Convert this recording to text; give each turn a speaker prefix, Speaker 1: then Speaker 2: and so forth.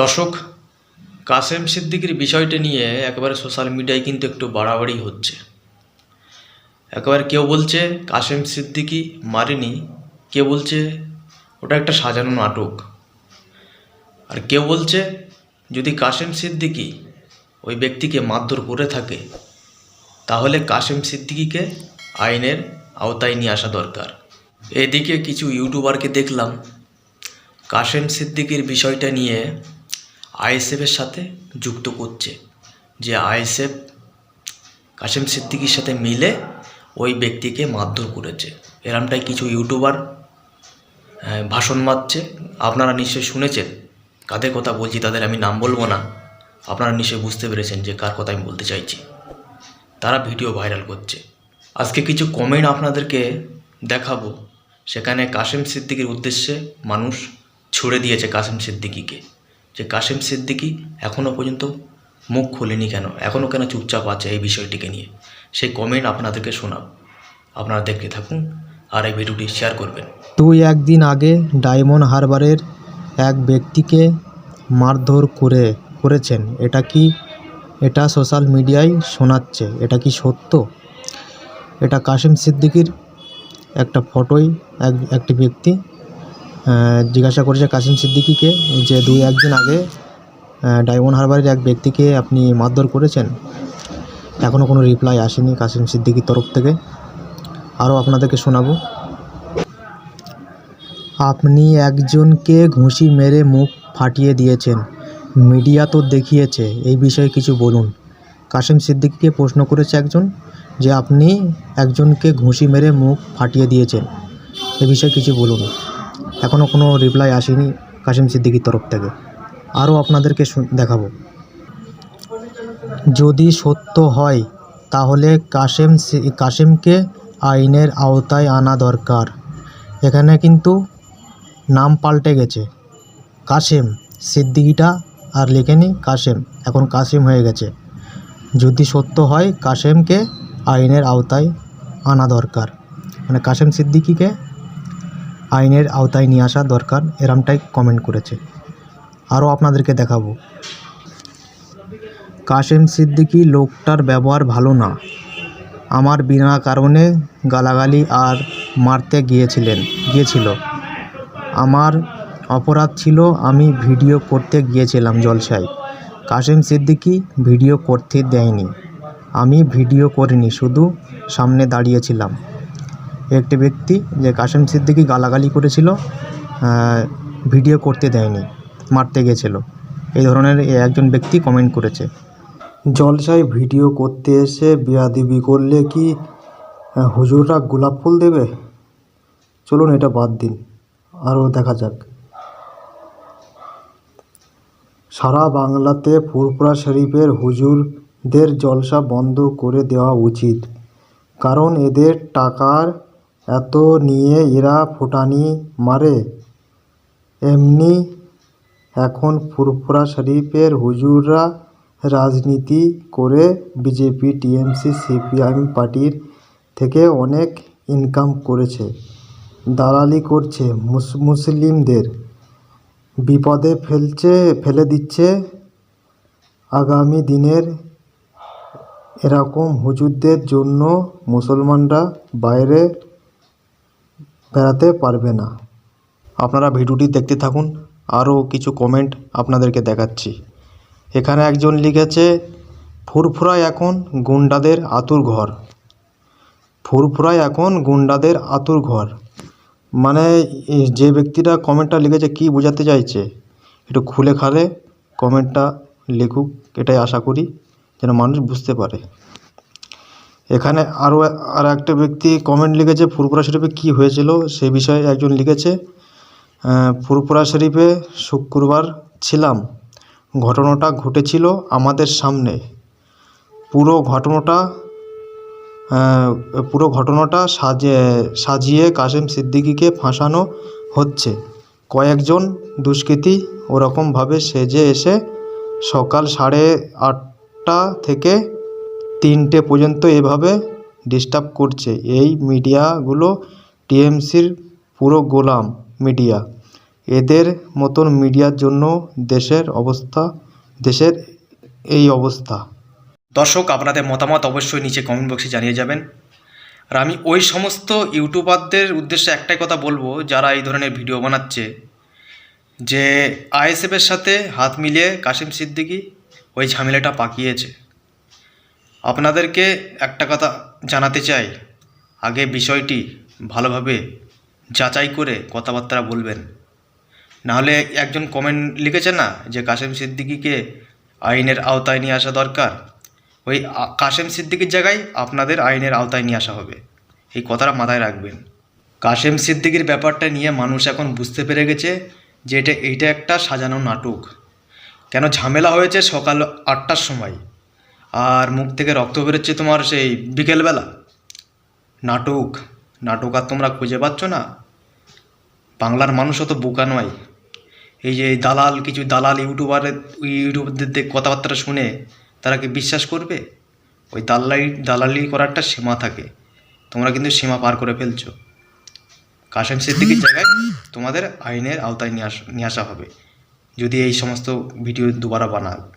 Speaker 1: দর্শক, কাসেম সিদ্দিকির বিষয়টা নিয়ে একেবারে সোশ্যাল মিডিয়ায় কিন্তু একটু বাড়াবাড়ি হচ্ছে। একেবারে কেউ বলছে কাসেম সিদ্দিকি মারেনি, কেউ বলছে ওটা একটা সাজানো নাটক। আর কেউ বলছে যদি কাসেম সিদ্দিকি ওই ব্যক্তিকে মারধর করে থাকে, তাহলে কাসেম সিদ্দিকিকে আইনের আওতায় নিয়ে আসা দরকার। এদিকে কিছু ইউটিউবারকে দেখলাম, কাসেম সিদ্দিকির বিষয়টা নিয়ে আইএসএফের সাথে যুক্ত করছে। যে আইএসএফ কাসেম সিদ্দিকির সাথে মিলে ওই ব্যক্তিকে মারধর করেছে। এরমটাই কিছু ইউটিউবার ভাষণ মারছে। আপনারা নিশ্চয়ই শুনেছেন। কাদের কথা বলছি তাদের আমি নাম বলব না। আপনারা নিশ্চয়ই বুঝতে পেরেছেন যে কার কথা আমি বলতে চাইছি। তারা ভিডিও ভাইরাল করছে। আজকে কিছু কমেন্ট আপনাদেরকে দেখাবো। সেখানে কাসেম সিদ্দিকির উদ্দেশ্যে মানুষ ছুড়ে দিয়েছে কাসেম সিদ্দিকিকে। যে কাসেম সিদ্দিকি এখনও পর্যন্ত মুখ খোলেনি কেন? এখনও কেন চুপচাপ আছে এই বিষয়টিকে নিয়ে? সেই কমেন্ট আপনাদেরকে শোনাব। আপনারা দেখতে থাকুন আর এই ভিডিওটি শেয়ার করবেন।
Speaker 2: তুই একদিন আগে ডায়মন্ড হারবারের এক ব্যক্তিকে মারধর করে, করেছেন। এটা কি, এটা সোশ্যাল মিডিয়ায় শোনাচ্ছে? এটা কি সত্য? এটা কাশিম সিদ্দিকির একটা ফটোই এক, একটি ব্যক্তি জিজ্ঞাসা করেছে কাশিম সিদ্দিকিকে যে দুই একদিন আগে ডায়মন্ড হারবারের এক ব্যক্তিকে আপনি মারধর করেছেন। এখনও কোনো রিপ্লাই আসেনি কাশিম সিদ্দিকির তরফ থেকে। আরও আপনাদেরকে শোনাবো। আপনি একজনকে ঘুষি মেরে মুখ ফাটিয়ে দিয়েছেন। মিডিয়া তো দেখিয়েছে, এই বিষয়ে কিছু বলুন। কাশিম সিদ্দিককে প্রশ্ন করেছে একজন যে আপনি একজনকে ঘুষি মেরে মুখ ফাটিয়ে দিয়েছেন, এ বিষয়ে কিছু বলুন। এখনও কোনো রিপ্লাই আসেনি কাশিম সিদ্দিকির তরফ থেকে। আরও আপনাদেরকে দেখাবো। যদি সত্য হয়, তাহলে কাশেম কাশেমকে আইনের আওতায় আনা দরকার। এখানে কিন্তু নাম পাল্টে গেছে। কাশেম সিদ্দিকিটা আর লেখেনি কাশেম এখন কাশেম হয়ে গেছে। যদি সত্য হয় কাশেমকে আইনের আওতায় আনা দরকার। মানে কাশেম সিদ্দিকিকে আইনের আওতায় নিয়ে আসা দরকার, এরমটাই কমেন্ট করেছে। আরও আপনাদেরকে দেখাবো। কাশেম সিদ্দিকি, লোকটার ব্যবহার ভালো না। আমার বিনা কারণে গালাগালি আর মারতে গিয়েছিলেন, গিয়েছিল। আমার অপরাধ ছিল, আমি ভিডিও করতে গিয়েছিলাম জলসায়। কাশেম সিদ্দিকি ভিডিও করতে দেয়নি। আমি ভিডিও করিনি, শুধু সামনে দাঁড়িয়েছিলাম। একটি ব্যক্তি যে কাশেম সিদ্দিকি গালাগালি করেছিল ভিডিও করতে দেয়নি, মারতে গিয়েছিল এই ধরনের একজন ব্যক্তি কমেন্ট করেছে। জলসায় ভিডিও করতে এসে বিয়াদিবি করলে কি হুজুররা গোলাপ ফুল দেবে? চলুন এটা বাদ দিন, আরও দেখা যাক। সারা বাংলাতে ফুরফুরা শরীফের হুজুরদের জলসা বন্ধ করে দেওয়া উচিত, কারণ এদের টাকার এত নিয়ে এরা ফুটানি মারে। এমনি এখন ফুরফুরা শরীফের হুজুররা রাজনীতি করে বিজেপি, টিএমসি, সিপিআইএম পার্টির থেকে অনেক ইনকাম করেছে, দালালি করছে মুসলিমদের। বিপদে ফেলছে, ফেলে দিচ্ছে আগামী দিনের এরকম হুজুরদের জন্য মুসলমানরা বাইরে বেড়াতে পারবে না। আপনারা ভিডিওটি দেখতে থাকুন, আরও কিছু কমেন্ট আপনাদেরকে দেখাচ্ছি। এখানে একজন লিখেছে, ফুরফুরায় এখন গুন্ডাদের আতুর ঘর। ফুরফুরায় এখন গুন্ডাদের আতুর ঘর। মানে যে ব্যক্তিটা কমেন্টটা লিখেছে, কি বোঝাতে চাইছে? একটু খুলে খালে কমেন্টটা লিখুক, এটাই আশা করি, যেন মানুষ বুঝতে পারে। এখানে আরও আর একটা ব্যক্তি কমেন্ট লিখেছে ফুরফুরা শরীফে কী হয়েছিল সে বিষয়ে একজন লিখেছে আহ, ফুরফুরা শরীফে শুক্রবার ছিলাম। ঘটনাটা ঘটেছিল আমাদের সামনে। পুরো ঘটনাটা পুরো ঘটনাটা সাজিয়ে সাজিয়ে কাশেম সিদ্দিকিকে ফাঁসানো হচ্ছে। কয়েকজন দুষ্কৃতী ওরকমভাবে সেজে এসে সকাল সাড়ে আটটা থেকে তিনটে পর্যন্ত এভাবে ডিস্টার্ব করছে। এই মিডিয়াগুলো টিএমসির পুরো গোলাম মিডিয়া। এদের মতন মিডিয়ার জন্য দেশের অবস্থা, দেশের এই অবস্থা।
Speaker 1: দর্শক, আপনাদের মতামত অবশ্যই নিচে কমেন্ট বক্সে জানিয়ে যাবেন। আর আমি ওই সমস্ত ইউটিউবারদের উদ্দেশ্যে একটাই কথা বলব, যারা এই ধরনের ভিডিও বানাচ্ছে। যে আইএসএফের সাথে হাত মিলিয়ে কাশিম সিদ্দিকি ওই ঝামেলাটা পাকিয়েছে। আপনাদেরকে একটা কথা জানাতে চাই। আগে বিষয়টি ভালোভাবে যাচাই করে কথাবার্তা বলবেন। নাহলে একজন কমেন্ট লিখেছে না যে কাশেম সিদ্দিকীকে আইনের আওতায় নিয়ে আসা দরকার। ওই কাশেম সিদ্দিকির জায়গায় আপনাদের আইনের আওতায় নিয়ে আসা হবে। এই কথাটা মাথায় রাখবেন। কাশেম সিদ্দিকির ব্যাপারটা নিয়ে মানুষ এখন বুঝতে পেরে গেছে যে এটা, এইটা একটা সাজানো নাটক। কেন ঝামেলা হয়েছে সকাল আটটার সময়? আর মুখ থেকে রক্ত বেরোচ্ছে তোমার সেই বিকেলবেলা। নাটক নাটক আর তোমরা খুঁজে পাচ্ছ না। বাংলার মানুষ অত বোকা নয়। এই যে দালাল, কিছু দালাল ইউটিউবারের ইউটিউবারদের কথাবার্তা শুনে তারা কি বিশ্বাস করবে? ওই দালালি দালালি করার একটা সীমা থাকে। তোমরা কিন্তু সীমা পার করে ফেলছো। কাশেম সিদ্দিকির জায়গায় তোমাদের আইনের আওতায় নিয়ে আস, নিয়ে আসা হবে। যদি এই সমস্ত ভিডিও দুবারা বানাও।